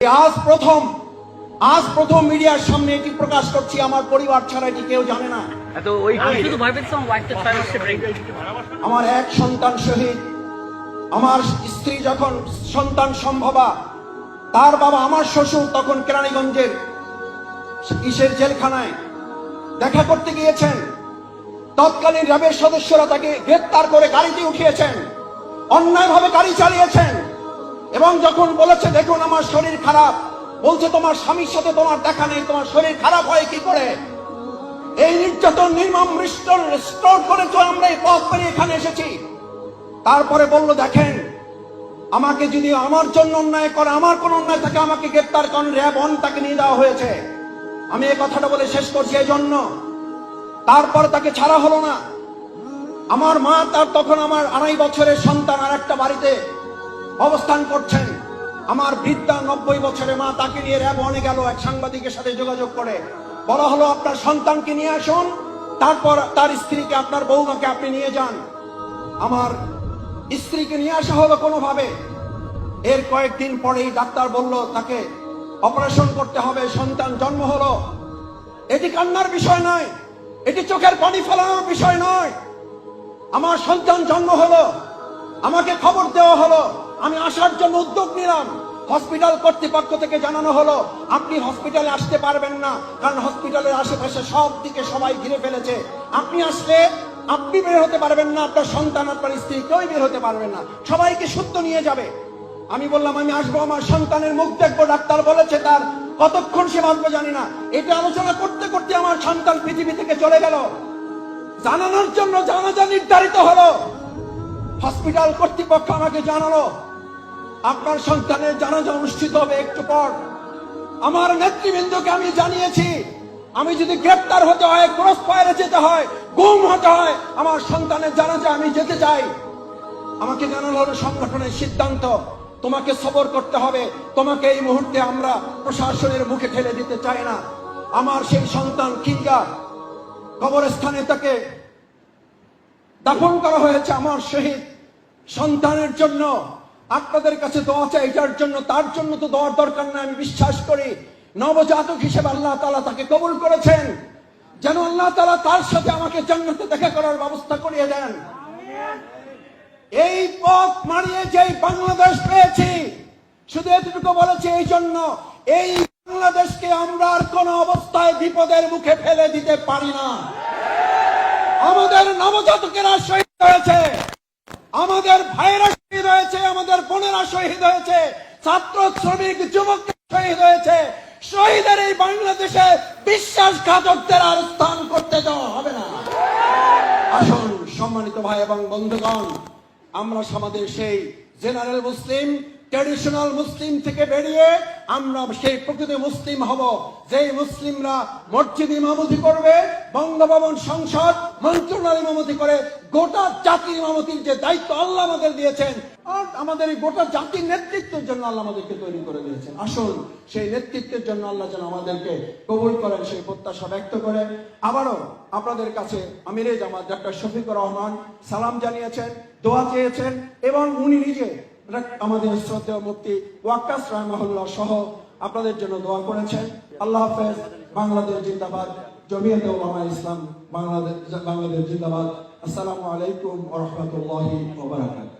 আজ প্রথম আজ প্রথম মিডিয়ার সামনে এটি প্রকাশ করছি আমার পরিবার ছাড়া এটি কেউ জানে না। আমার এক সন্তান শহীদ আমার স্ত্রী যখন সন্তান সম্ভবা তার বাবা আমার শ্বশুর তখন কেরানীগঞ্জের কিসের জেলখানায় দেখা করতে গিয়েছেন। তৎকালীন র্যাবের সদস্যরা তাকে গ্রেপ্তার করে গাড়িতে উঠিয়েছেন অন্যায়ভাবে গাড়ি চালিয়েছেন। এবং যখন বলেছে, দেখুন, আমার শরীর খারাপ। বলছে, তোমার স্বামীর সাথে তোমার দেখা নেই, তোমার শরীর খারাপ হয় কি করে? এই নির্যাতন নির্মম করে তো আমরা এই পথ পেরিয়ে এখানে এসেছি। তারপরে বলল, দেখেন, আমাকে যদি আমার জন্য অন্যায় করে, আমার কোন অন্যায় থাকে, আমাকে গ্রেপ্তার করেন, র্যাব অন তাকে নিয়ে দেওয়া হয়েছে। আমি এই কথাটা বলে শেষ করছি এই জন্য তারপরে তাকে ছাড়া হলো না। আমার মা তার তখন আমার আড়াই বছরের সন্তান আর একটা বাড়িতে। অবস্থান করছেন। আমার বৃদ্ধা নব্বই বছরের মা তাকে নিয়ে র্যাব অনে গেল, এক সাংবাদিকের সাথে যোগাযোগ করে। বলা হলো, আপনার সন্তানকে নিয়ে আসুন, তারপর তার স্ত্রীকে, আপনার বৌমাকে আপনি নিয়ে যান। আমার স্ত্রীকে নিয়ে আসা হলো কোনোভাবে? এর কয়েকদিন পরেই ডাক্তার বলল, তাকে অপারেশন করতে হবে, সন্তান জন্ম হলো। এটি কান্নার বিষয় নয়, এটি চোখের পানি ফেলানোর বিষয় নয়। আমার সন্তান জন্ম হলো, আমাকে খবর দেওয়া হলো। আমি আসার জন্য উদ্যোগ নিলাম। হসপিটাল কর্তৃপক্ষ থেকে জানানো হলো, আপনি হসপিটালে আসতে পারবেন না, কারণ হসপিটালের আশেপাশে সব দিকে সবাই ঘিরে ফেলেছে। আপনি আসলে, আপনি বের হতে পারবেন না, আপনার সন্তান, আপনার স্ত্রী কেউই বের হতে পারবেন না। সবাইকে সত্য নিয়ে যাবে। আমি বললাম, আমি আসব, আমার সন্তানের মুখ দেখব, ডাক্তার বলেছে তার কতক্ষণ সে বাঁচবে জানি না। এটা আলোচনা করতে করতে আমার সন্তান পৃথিবী থেকে চলে গেল। জানানোর জন্য জানাজা নির্ধারিত হলো। হসপিটাল কর্তৃপক্ষ আমাকে জানালো আপনার সন্তানের জানাজা অনুষ্ঠিত হবে একটু পর। আমার নেতৃবৃন্দকে আমি জানিয়েছি, আমি যদি গ্রেপ্তার হতে হয়, ক্রস ফায়ারে যেতে হয়, গুম হতে হয়, আমার সন্তানের জানাজা আমি যেতে চাই। আমাকে জানানো হলো সংগঠনের সিদ্ধান্ত। তোমাকে সবর করতে হবে। তোমাকে এই মুহূর্তে আমরা প্রশাসনের মুখে ঠেলে দিতে চাই না। আমার সেই সন্তান কিংবা কবরস্থানে তাকে দাফন করা হয়েছে আমার শহীদ সন্তানের জন্য আপনাদের কাছে দোয়া চাই এটার জন্য, তার জন্য তো দোয়ার দরকার না আমি বিশ্বাস করি। নবজাতক হিসেবে আল্লাহ তালা তাকে কবুল করেছেন। যেন আল্লাহ তালা তার সাথে আমাকে জান্নাতে দেখা করার ব্যবস্থা করিয়ে দেন। এই পথ মারিয়ে যেই বাংলাদেশ পেয়েছি, শুধু এতটুকু বলেছি এই জন্য, এই বাংলাদেশকে আমরা আর কোন অবস্থায় বিপদের মুখে ফেলে দিতে পারি না। আমাদের নবজাতকেরা শহীদ হয়েছে। আমাদের ভাইয়েরা শহীদ হয়েছে, আমাদের বোনেরা শহীদ হয়েছে, ছাত্র শ্রমিক যুবক শহীদ হয়েছে। শহীদের এই বাংলাদেশে বিশ্বাসঘাতকদের আর স্থান করতে দেওয়া হবে না। আসুন সম্মানিত ভাই এবং বন্ধুগণ, আমরা আমাদের সেই জেনারেল মুসলিম, ট্র্যাডিশনাল মুসলিম থেকে বেরিয়ে আমরা সেই প্রকৃত মুসলিম হব। যেই মুসলিমরা মসজিদ ইমামতি করবে, বঙ্গভবন সংসদ মন্ত্রণালয় ইমামতি করে, গোটা জাতির ইমামতির যে দায়িত্ব আল্লাহ আমাদের দিয়েছেন, আর আমাদের এই গোটা জাতির নেতৃত্বের জন্য আল্লাহ আমাদেরকে তৈরি করে দিয়েছেন। আসুন, সেই নেতৃত্বের জন্য আল্লাহ যেন আমাদেরকে কবুল করেন, সেই প্রত্যাশা ব্যক্ত করে। আবারও আপনাদের কাছে আমিরে জামাত ডক্টর শফিকুর রহমান সালাম জানিয়েছেন, দোয়া চেয়েছেন, এবং উনি নিজে আমাদের শ্রদ্ধেয় মুক্তি ওয়াক্কাস রহমাহুল্লাহ সহ আপনাদের জন্য দোয়া করেছেন। আল্লাহ হাফেজ, বাংলাদেশ জিন্দাবাদ। জমিয়তে ওলামা ইসলাম বাংলাদেশ বাংলাদেশ জিন্দাবাদ আসসালামু আলাইকুম ওয়া রাহমাতুল্লাহি ওয়া বারাকাতুহু